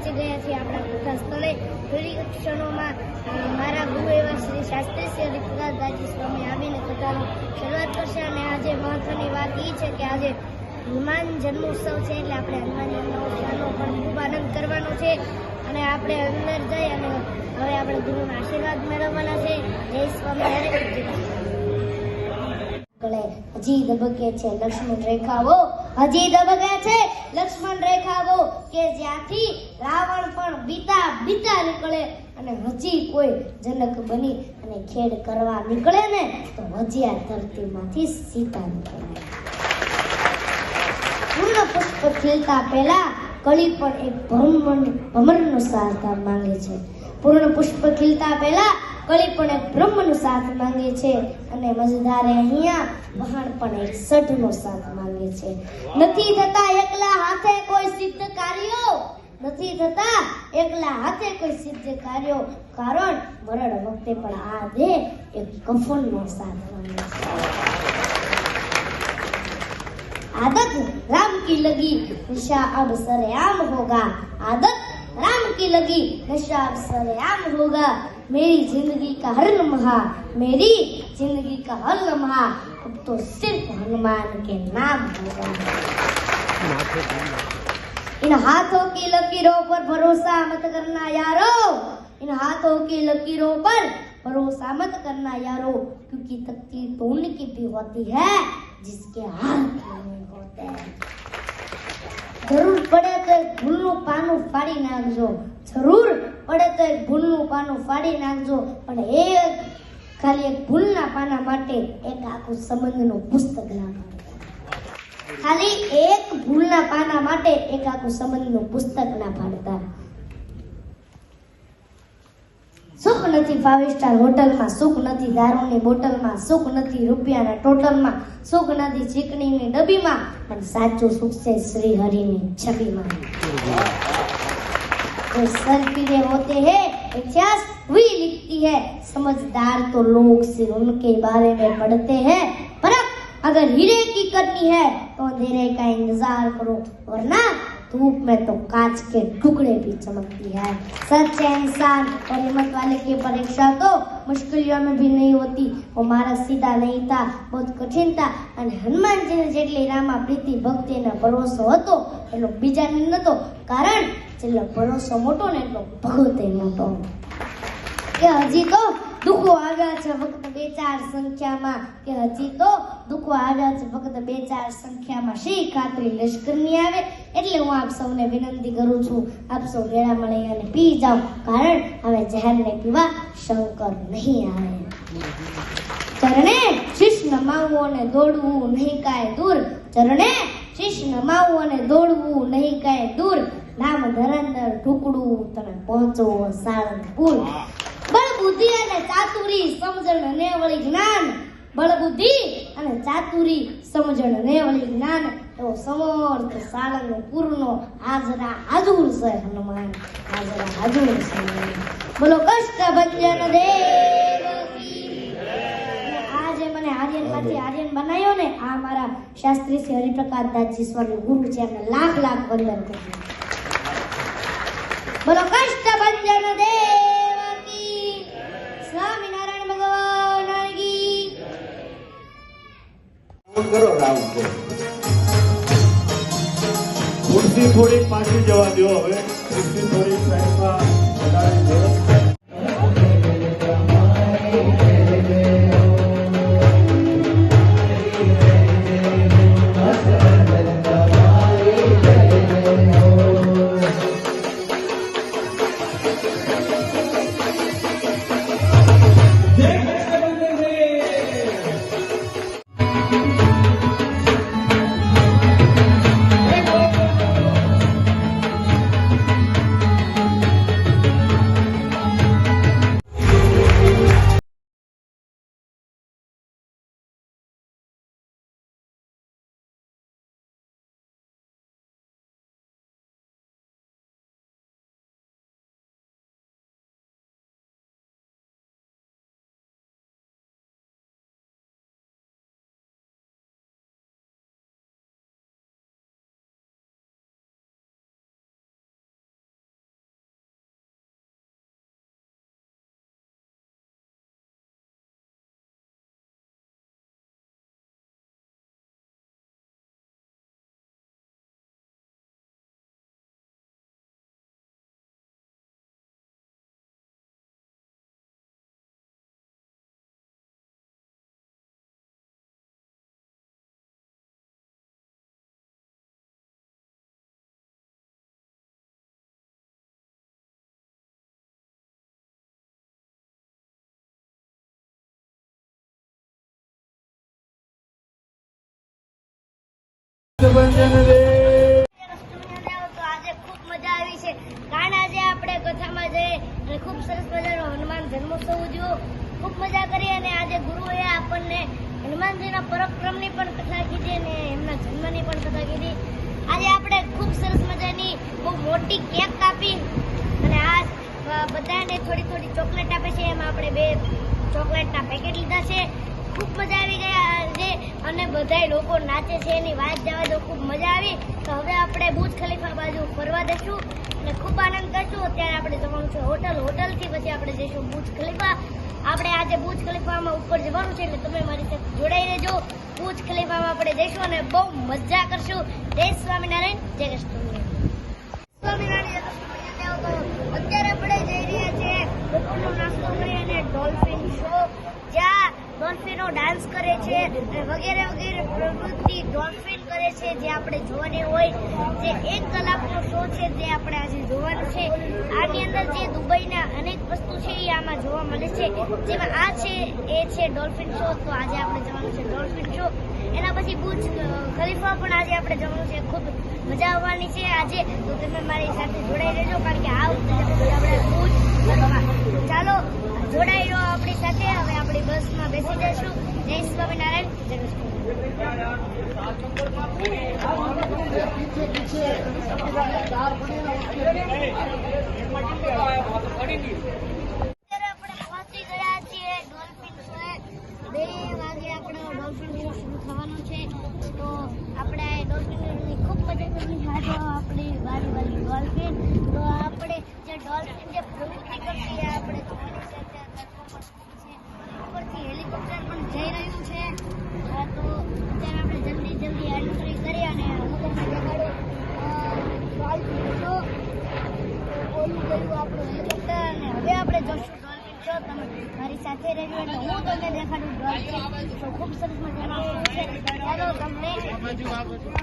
પહોંચી ગયા છીએ આપણા કથા સ્થળે થોડી ક્ષણોમાં મારા ગુરુ એવા શ્રી શાસ્ત્રી શ્રી હરિપ્રસાદ સ્વામી આવીને કથાનો શરૂઆત કરશે. અને આજે મહત્વની વાત એ છે કે આજે હનુમાન જન્મોત્સવ છે એટલે આપણે હનુમાન જન્મોત્સવનો પણ ખૂબ આનંદ કરવાનો છે. અને આપણે અંદર જઈ અને હવે આપણે ગુરુના આશીર્વાદ મેળવવાના છે. જય સ્વામી હરે હજી ધબકે છે લક્ષ્મણ રેખાઓ. હજી દબકે છે. લક્ષ્મણ રેખાઓ કે જ્યાંથી રાવણ પણ બીતા બીતા નીકળે અને હજી કોઈ જનક બની અને ખેડ કરવા નીકળે ને, તો હજી આ ધરતીમાંથી સીતા નીકળે. પૂર્ણ પુષ્પ ખીલતા પહેલા કળી પણ એક ભ્રમણ ભમરનો સહાયતા માંગે છે. પૂર્ણ પુષ્પ ખીલતા પહેલા કળી પણ એક બ્રહ્મનો સાથ માંગે છે અને મજદારે અહીંયા વહાણ પણ એક સઢનો સાથ માંગે છે નથી થતા એકલા હાથે કોઈ સિદ્ધ કાર્યો નથી થતા એકલા હાથે કોઈ સિદ્ધ કાર્યો કારણ મરણ વખતે પણ આ દેહ એક કફનનો સાથ માંગે છે आदत राम की लगी नशा अब सरेआम होगा आदत राम की लगी नशा अब सरेआम होगा मेरी जिंदगी का हर लम्हा मेरी जिंदगी का हर लम्हा अब तो सिर्फ हनुमान के नाम होगा इन हाथों की लकीरों पर भरोसा मत करना यारो इन हाथों की लकीरों पर भरोसा मत करना यारो क्योंकि तकदीर तो उनकी भी होती है जिसके हाथ नहीं होते જરૂર પડે તો એક ભૂલનું પાનું ફાડી નાખજો જરૂર પડે તો એક ભૂલનું પાનું ફાડી નાખજો. પણ એ ખાલી એક ભૂલના પાના માટે એક આખું સંબંધનું પુસ્તક ના ખાલી એક ભૂલના પાના માટે એક આખું સંબંધનું પુસ્તક ના ફાડતા. સુખ નથી ફાઇવ સ્ટાર હોટલમાં, સુખ નથી દારૂની બોટલમાં, સુખ નથી રૂપિયાના ટોટલમાં, સુખ નથી ચીકણીની ડબીમાં પણ સાચું સુખ છે શ્રી હરિની છબીમાં. जो सर पीले होते हैं, इतिहास वही लिखती है। समझदार तो लोग सिर्फ़ उनके बारे में पढ़ते हैं, पर अगर हीरे की करनी है तो अंधेरे का इंतज़ार करो, वरना धूप में तो कांच के टुकड़े भी चमकती है सच्चे इंसान और हिम्मत वाले की परीक्षा तो मुश्किलों में भी नहीं होती वो मार्ग सीधा नहीं था बहुत कठिन था અને હનુમાનજીને જેટલી રામા પ્રીતિ ભક્તિ અને ભરોસો હતો એટલો બીજાને નતો કારણ જેટલો ભરોસો મોટો ને એટલો ભગવતે મોટો કે હજી તો દુઃખો આવ્યા છે ફક્ત બે ચાર સંખ્યામાં કે હજી તો દુઃખો આવ્યા છે ફક્ત બે ચાર સંખ્યામાં શી ખાતરી લશ્કરની આવે એટલે હું આપ સૌને વિનંતી કરું છું, આપ સૌ ભેળા મળી અને પી જાઓ, કારણ હવે જહેરને પીવા શંકર નહીં આવે. ચરણે શીશ નમાવવું અને દોડવું નહીં કાય દૂર. ચરણે શીશ નમાવવું અને દોડવું નહીં કાય દૂર. નામ ધરંદર ઢુકડું તમે પહોંચો સાળંગપુર બળ બુદ્ધિ અને ચાતુરી, સમજણ ને વળી જ્ઞાન. બળ બુદ્ધિ અને ચાતુરી સમજણ ને વળી જ્ઞાન એવો સમર્થ સાળંગપુરનો હાજરા, હાજુર છે હનુમાન. હાજરા, હાજુર છે બોલો, કષ્ટ ભજન દેવ આજે મને આર્યનમાંથી આર્યન બનાવ્યો ને, આ મારા શાસ્ત્રી શ્રી હરિપ્રકાશ દાસજી સ્વામી ગુરુ છે એમને લાખ લાખ વંદન કરું છું. બોલો, કષ્ટ ભજન દેવ કરો રામ કે ખુરશી થોડીક પાછી જવા દો હવે. ખુરશી થોડીક સાઈડમાં. રમોત્સવ ઉજવ્યો ખૂબ મજા કરી અને આજે ગુરુએ આપણને હનુમાનજીના પરાક્રમની પણ કથા કીધી અને એમના જન્મની પણ કથા કીધી. આજે આપણે ખૂબ સરસ મજાની બહુ મોટી કેક કાપી અને આ બધાને થોડી થોડી ચોકલેટ આપે છે. એમાં આપણે બે ચોકલેટના પેકેટ લીધા છે. ખૂબ મજા આવી ગયા આજે. અને બધાય લોકો નાચે છે, એની વાત જવા તો ખૂબ મજા આવી. તો હવે આપણે બુજ ખલીફા બાજુ ફરવા જઈશું અને ખૂબ આનંદ કરશું. અત્યારે આપણે જવાનું છે હોટલ. હોટલથી પછી આપણે જઈશું બુજ ખલીફા. આપણે આજે બુજ ખલીફામાં ઉપર જવાનું છે, એટલે તમે મારી સાથે જોડાઈ રહેજો. બુજ ખલીફામાં આપણે જઈશું અને બહુ મજા કરશું. જય સ્વામિનારાયણ, જય કૃષ્ણ. સ્વામિનારાયણ, અત્યારે આપણે જઈ રહ્યા છીએ. બપોરનો નાસ્તો કરી અને ડોલ્ફિન શો જ્યાં ડોલ્ફિનો ડાન્સ કરે છે વગેરે વગેરે પ્રવૃત્તિ ડોલ્ફિન કરે છે, જે આપણે જોવાની હોય, જે એક કલાકનો શો છે જે આપણે આજે જોવાનું છે. આની અંદર જે દુબઈના અનેક વસ્તુ છે એ આમાં જોવા મળે છે. જેમાં આ છે, એ છે ડોલ્ફિન શો તો આજે આપણે જવાનું છે ડોલ્ફિન શો એના પછી બુજ ખલીફા પણ આજે આપણે જવાનું છે. ખૂબ મજા આવવાની છે આજે. તો તમે મારી સાથે જોડાઈ રહેજો, કારણ કે આ વખતે આપણે બુજ ચાલો જોડાઈ રહો આપણી સાથે. હવે આપણી બસમાં બેસી જઈશું. જય સ્વામિનારાયણ. જે ડોલ્ફિન જે પ્રવૃત્તિ વાગે આપણો ડોલ્ફિન શો શરૂ થવાનો છે તો આપણે આ ડોલ્ફિન શોની ખૂબ મજા કરવી છે આજે આપણી વારી વારી ડોલ્ફિન તો આપણે જે ડોલ્ફિન જે પ્રવૃત્તિ કરશે એ આપણે જોવાની છે અત્યારે performance છે. ઉપરથી હેલિકોપ્ટર પણ જઈ રહ્યું છે હા, તો અત્યારે આપણે જલ્દી જલ્દી એન્ટ્રી કરી અને હું તમને દેખાડું અ, ડોલ્ફિન શો ઓલું ગયું આપણું હેલિકોપ્ટર અને હવે આપણે જશું ડોલ્ફિન શો તમે સાથે રહેજો હું તમને દેખાડું. ડોલ્ફિન ખૂબ સરસ મજાનું છે. ચાલો તમને